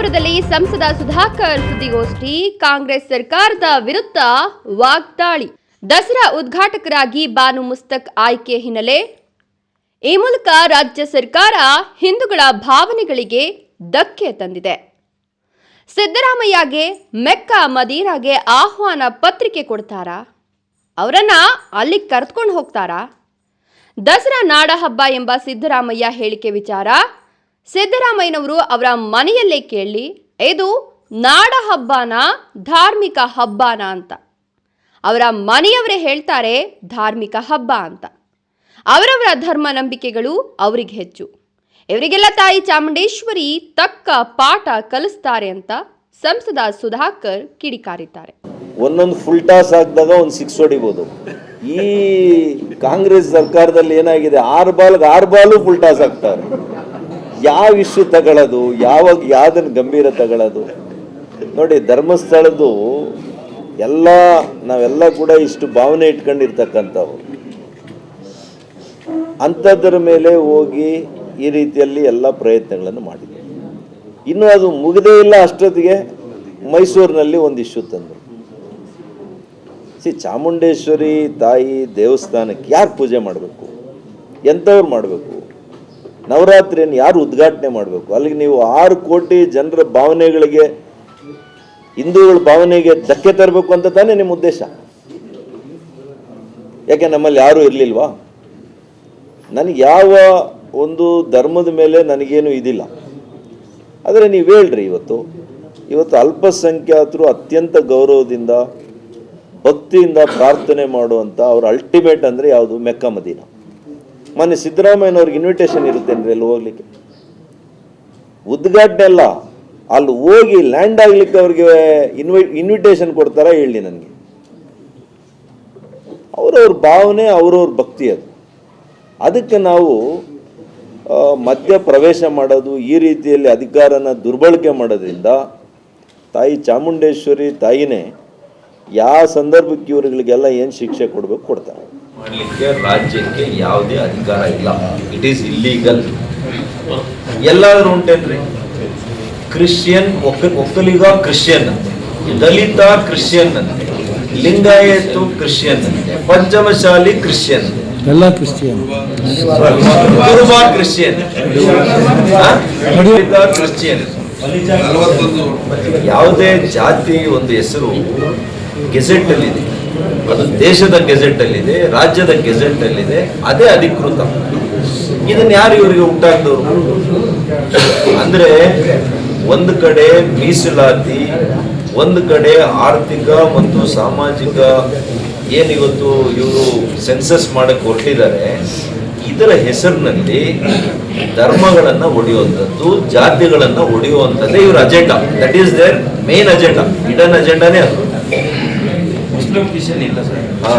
ಚಿಕ್ಕಬಳ್ಳಾಪುರದಲ್ಲಿ ಸಂಸದ ಸುಧಾಕರ್ ಸುದ್ದಿಗೋಷ್ಠಿ, ಕಾಂಗ್ರೆಸ್ ಸರ್ಕಾರದ ವಿರುದ್ಧ ವಾಗ್ದಾಳಿ. ದಸರಾ ಉದ್ಘಾಟಕರಾಗಿ ಬಾನು ಮುಸ್ತಕ್ ಆಯ್ಕೆ ಹಿನ್ನೆಲೆ. ಈ ಮೂಲಕ ರಾಜ್ಯ ಸರ್ಕಾರ ಹಿಂದೂಗಳ ಭಾವನೆಗಳಿಗೆ ಧಕ್ಕೆ ತಂದಿದೆ. ಸಿದ್ದರಾಮಯ್ಯಗೆ ಮೆಕ್ಕ ಮದೀರಾಗೆ ಆಹ್ವಾನ ಪತ್ರಿಕೆ ಕೊಡ್ತಾರಾ? ಅವರನ್ನ ಅಲ್ಲಿಗೆ ಕರೆದುಕೊಂಡು ಹೋಗ್ತಾರಾ? ದಸರಾ ನಾಡಹಬ್ಬ ಎಂಬ ಸಿದ್ದರಾಮಯ್ಯ ಹೇಳಿಕೆ ವಿಚಾರ. ಸಿದ್ದರಾಮಯ್ಯನವರು ಅವರ ಮನೆಯಲ್ಲೇ ಕೇಳಿ, ಇದು ನಾಡ ಹಬ್ಬನ ಧಾರ್ಮಿಕ ಹಬ್ಬನ ಅಂತ. ಅವರ ಮನೆಯವರೇ ಹೇಳ್ತಾರೆ, ಧಾರ್ಮಿಕ ಹಬ್ಬ ಅಂತ. ಅವರವರ ಧರ್ಮ ನಂಬಿಕೆಗಳು ಅವರಿಗೆ ಹೆಚ್ಚು. ಇವರಿಗೆಲ್ಲ ತಾಯಿ ಚಾಮುಂಡೇಶ್ವರಿ ತಕ್ಕ ಪಾಠ ಕಲಿಸ್ತಾರೆ ಅಂತ ಸಂಸದ ಸುಧಾಕರ್ ಕಿಡಿಕಾರಿದ್ದಾರೆ. ಒಂದೊಂದು ಫುಲ್ ಟಾಸ್ ಹಾಕಿದಾಗ ಒಂದು ಸಿಕ್ಸ್ ಹೊಡಿಬೋದು. ಈ ಕಾಂಗ್ರೆಸ್ ಸರ್ಕಾರದಲ್ಲಿ ಏನಾಗಿದೆ? ಆರು ಬಾಲ್ಗೆ ಆರು ಬಾಲು ಫುಲ್ ಟಾಸ್ ಹಾಕ್ತಾರೆ ಯಾವ ಇಶ್ಯೂ ತಗೊಳ್ಳೋದು ಯಾವಾಗ ಯಾವ್ದನ್ನು ಗಂಭೀರ ತಗೊಳ್ಳೋದು. ನೋಡಿ, ಧರ್ಮಸ್ಥಳದ್ದು ಎಲ್ಲ, ನಾವೆಲ್ಲ ಕೂಡ ಇಷ್ಟು ಭಾವನೆ ಇಟ್ಕೊಂಡಿರ್ತಕ್ಕಂಥವ್ರು. ಅಂಥದ್ರ ಮೇಲೆ ಹೋಗಿ ಈ ರೀತಿಯಲ್ಲಿ ಎಲ್ಲ ಪ್ರಯತ್ನಗಳನ್ನು ಮಾಡಿದೆ ಇನ್ನು ಅದು ಮುಗಿದೇ ಇಲ್ಲ ಅಷ್ಟೊತ್ತಿಗೆ ಮೈಸೂರಿನಲ್ಲಿ ಒಂದು ಇಶ್ಯೂ ತಂದರು. ಸಿ, ಚಾಮುಂಡೇಶ್ವರಿ ತಾಯಿ ದೇವಸ್ಥಾನಕ್ಕೆ ಯಾರು ಪೂಜೆ ಮಾಡಬೇಕು? ಎಂಥವ್ರು ಮಾಡಬೇಕು? ನವರಾತ್ರಿಯನ್ನು ಯಾರು ಉದ್ಘಾಟನೆ ಮಾಡಬೇಕು? ಅಲ್ಲಿಗೆ ನೀವು ಆರು ಕೋಟಿ ಜನರ ಭಾವನೆಗಳಿಗೆ, ಹಿಂದೂಗಳ ಭಾವನೆಗೆ ಧಕ್ಕೆ ತರಬೇಕು ಅಂತ ತಾನೇ ನಿಮ್ಮ ಉದ್ದೇಶ? ಯಾಕೆ ನಮ್ಮಲ್ಲಿ ಯಾರೂ ಇರಲಿಲ್ವಾ? ನನಗೆ ಯಾವ ಒಂದು ಧರ್ಮದ ಮೇಲೆ ನನಗೇನು ಇದಿಲ್ಲ. ಆದರೆ ನೀವು ಹೇಳ್ರಿ ಇವತ್ತು. ಇವತ್ತು ಅಲ್ಪಸಂಖ್ಯಾತರು ಅತ್ಯಂತ ಗೌರವದಿಂದ, ಭಕ್ತಿಯಿಂದ ಪ್ರಾರ್ಥನೆ ಮಾಡುವಂಥ ಅವ್ರ ಅಲ್ಟಿಮೇಟ್ ಅಂದರೆ ಯಾವುದು? ಮೆಕ್ಕ ಮದೀನ ಮೊನ್ನೆ ಸಿದ್ದರಾಮಯ್ಯನವ್ರಿಗೆ ಇನ್ವಿಟೇಷನ್ ಇರುತ್ತೆ ಅಂದ್ರೆ ಅಲ್ಲಿ ಹೋಗ್ಲಿಕ್ಕೆ. ಉದ್ಘಾಟನೆ ಅಲ್ಲ, ಅಲ್ಲಿ ಹೋಗಿ ಲ್ಯಾಂಡ್ ಆಗ್ಲಿಕ್ಕೆ ಅವ್ರಿಗೆ ಇನ್ವಿ ಇನ್ವಿಟೇಷನ್ ಕೊಡ್ತಾರ ಹೇಳಿ ನನಗೆ. ಅವ್ರವ್ರ ಭಾವನೆ, ಅವ್ರವ್ರ ಭಕ್ತಿ ಅದು. ಅದಕ್ಕೆ ನಾವು ಮಧ್ಯ ಪ್ರವೇಶ ಮಾಡೋದು, ಈ ರೀತಿಯಲ್ಲಿ ಅಧಿಕಾರನ ದುರ್ಬಳಕೆ ಮಾಡೋದ್ರಿಂದ ತಾಯಿ ಚಾಮುಂಡೇಶ್ವರಿ ತಾಯಿನೇ ಯಾವ ಸಂದರ್ಭಕ್ಕೆ ಇವರುಗಳಿಗೆಲ್ಲ ಏನು ಶಿಕ್ಷೆ ಕೊಡಬೇಕು ಕೊಡ್ತಾರೆ. ಮಾಡಲಿಕ್ಕೆ ರಾಜ್ಯಕ್ಕೆ ಯಾವುದೇ ಅಧಿಕಾರ ಇಲ್ಲ. ಇಟ್ ಈಸ್ ಇಲ್ಲೀಗಲ್ ಎಲ್ಲಾದ್ರೂ ಉಂಟೇನ್ರಿ. ಕ್ರಿಶ್ಚಿಯನ್ ಒಕ್ಕ ಒಕ್ಕಲಿಗ ಕ್ರಿಶ್ಚಿಯನ್ ಅಂತೆ ದಲಿತ ಕ್ರಿಶ್ಚಿಯನ್ ಅಂತೆ ಲಿಂಗಾಯತು ಕ್ರಿಶ್ಚಿಯನ್ ಅಂತೆ ಪಂಚಮಶಾಲಿ ಕ್ರಿಶ್ಚಿಯನ್ ಎಲ್ಲ ಕ್ರಿಶ್ಚಿಯನ್ ಕುರುಬ ಕ್ರಿಶ್ಚಿಯನ್ ಕ್ರಿಶ್ಚಿಯನ್ ಯಾವುದೇ ಜಾತಿ ಒಂದು ಹೆಸರು ಗೆಜೆಟ್ ಅಲ್ಲಿದೆ ಅದು ದೇಶದ ಗೆಜೆಟ್ ಅಲ್ಲಿದೆ ರಾಜ್ಯದ ಗೆಜೆಟ್ ಅಲ್ಲಿದೆ ಅದೇ ಅಧಿಕೃತ. ಇದನ್ನ ಯಾರು ಇವರಿಗೆ ಉಂಟಾಗ್ದವ್ರು ಅಂದ್ರೆ ಒಂದು ಕಡೆ ಮೀಸಲಾತಿ, ಒಂದು ಕಡೆ ಆರ್ಥಿಕ ಮತ್ತು ಸಾಮಾಜಿಕ ಏನಿವತ್ತು ಇವರು ಸೆನ್ಸಸ್ ಮಾಡಕ್ ಹೊರಟಿದ್ದಾರೆ, ಇದರ ಹೆಸರಿನಲ್ಲಿ ಧರ್ಮಗಳನ್ನ ಒಡೆಯುವಂಥದ್ದು, ಜಾತಿಗಳನ್ನ ಒಡೆಯುವಂಥದ್ದೇ ಇವ್ರ agenda. That is their main agenda ಇಡನ್ ಅಜೆಂಡಾನೇ ಅದು. ಹಾ.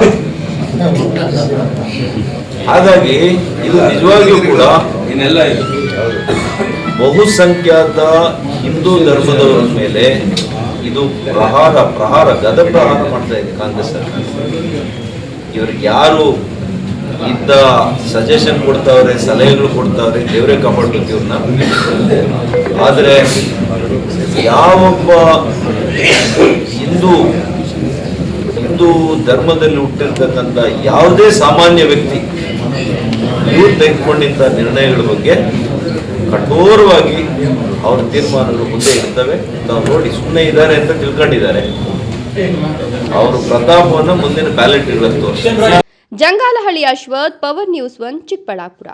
ಹಾಗಾಗಿ ಇದು ನಿಜವಾಗಿಯೂ ಕೂಡ ಇನ್ನೆಲ್ಲ ಬಹುಸಂಖ್ಯಾತ ಹಿಂದೂ ಧರ್ಮದವರ ಮೇಲೆ ಇದು ಪ್ರಹಾರ ಪ್ರಹಾರ ಗದ ಪ್ರಹಾರ ಮಾಡ್ತಾ ಇದೆ ಕಾಂಗ್ರೆಸ್ ಸರ್ಕಾರ. ಇವ್ರಿಗೆ ಯಾರು ಇದ್ದ ಸಜೆಷನ್ ಕೊಡ್ತಾವ್ರೆ ಸಲಹೆಗಳು ಕೊಡ್ತಾವ್ರೆ ದೇವರೇ ಕಾಪಾಡ್ಬೇಕು ಇವ್ರನ್ನ. ಆದರೆ ಯಾವೊಬ್ಬ ಹಿಂದೂ ಹಿಂದೂ ಧರ್ಮದಲ್ಲಿ ಹುಟ್ಟಿರ್ತಕ್ಕಂಥ ಯಾವುದೇ ಸಾಮಾನ್ಯ ವ್ಯಕ್ತಿ ಇವ್ರು ತೆಗೆದುಕೊಂಡಿದ್ದ ನಿರ್ಣಯಗಳ ಬಗ್ಗೆ ಕಠೋರವಾಗಿ ಅವ್ರ ತೀರ್ಮಾನಗಳು ಮುಂದೆ ಇರ್ತವೆ. ನಾವು ನೋಡಿ ಸುಮ್ಮನೆ ಇದ್ದಾರೆ ಅಂತ ತಿಳ್ಕೊಂಡಿದ್ದಾರೆ. ಅವರು ಪ್ರತಾಪವನ್ನು ಮುಂದಿನ ಬ್ಯಾಲೆಟ್ ಇರುತ್ತೆ ತೋರಿಸ್ತಾರೆ. Jangalahalli Ashwath, power news one Chikkaballapur.